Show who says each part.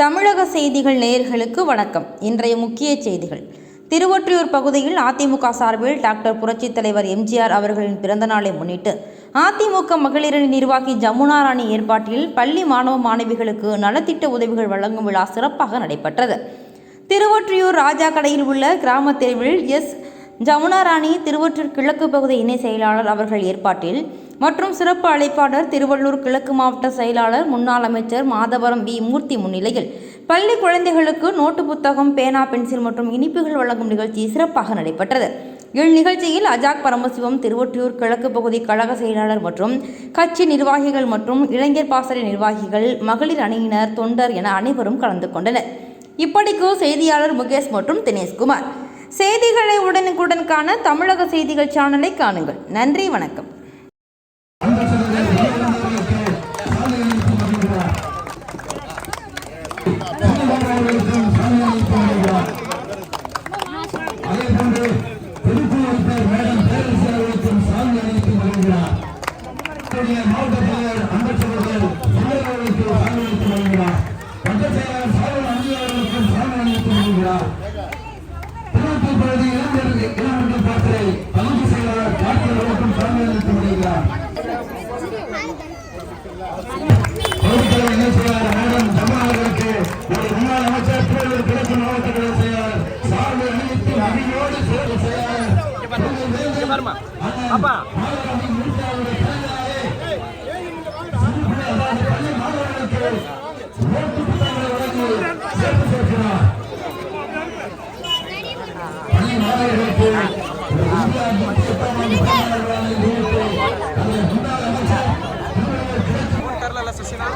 Speaker 1: தமிழக செய்திகள் நேயர்களுக்கு வணக்கம். இன்றைய முக்கிய செய்திகள். திருவொற்றியூர் பகுதியில் அதிமுக சார்பில் டாக்டர் புரட்சித் தலைவர் எம்ஜிஆர் அவர்களின் பிறந்தநாளை முன்னிட்டு அதிமுக மகளிரணி நிர்வாகி ஜமுனா ராணி ஏற்பாட்டில் பள்ளி மாணவ மாணவிகளுக்கு நலத்திட்ட உதவிகள் வழங்கும் விழா சிறப்பாக நடைபெற்றது. திருவொற்றியூர் ராஜா கடையில் உள்ள கிராம தெருவில் எஸ். ஜமுனா ராணி திருவொற்றியூர் கிழக்கு பகுதி இணை செயலாளர் அவர்கள் ஏற்பாட்டில் மற்றும் சிறப்பு அழைப்பாளர் திருவள்ளூர் கிழக்கு மாவட்ட செயலாளர் முன்னாள் அமைச்சர் மாதவரம் வி. மூர்த்தி முன்னிலையில். பள்ளி குழந்தைகளுக்கு நோட்டு புத்தகம் பேனா பென்சில் மற்றும் இனிப்புகள் வழங்கும் நிகழ்ச்சி சிறப்பாக நடைபெற்றது. இந்நிகழ்ச்சியில் அஜாக் பரமசிவம் திருவொற்றியூர் கிழக்கு பகுதி கழக செயலாளர் மற்றும் கட்சி நிர்வாகிகள் மற்றும் இளைஞர் பாசறை நிர்வாகிகள் மகளிர் அணியினர் தொண்டர் என அனைவரும் கலந்து கொண்டனர். இப்படிக்கு செய்தியாளர் முகேஷ் மற்றும் தினேஷ்குமார். செய்திகளை உடனுக்குடன் காண தமிழக செய்திகள் சேனலை காணுங்கள். நன்றி வணக்கம்.
Speaker 2: திருப்பூர் மேடம் பேரரசு அவர்களுக்கும் சாமி அணிவித்து வருகிறார். மாவட்ட அம்பேத்கர் அவர்கள் சுந்தர் அவர்களுக்கு சாமி அணிவித்து வருகிறார். வட்ட அஞ்சு சாமி அணிவித்து வருகிறார். பகுதி இளைஞர் இளமன்ற பாத்திரை செயலாளர் அவர்களுக்கும் சாமி அணிவித்து வருகிறார். மேடம் ஒரு முன்னாள் அமைச்சர் திருவள்ளூர் அப்பா
Speaker 3: தெரில சுஷினா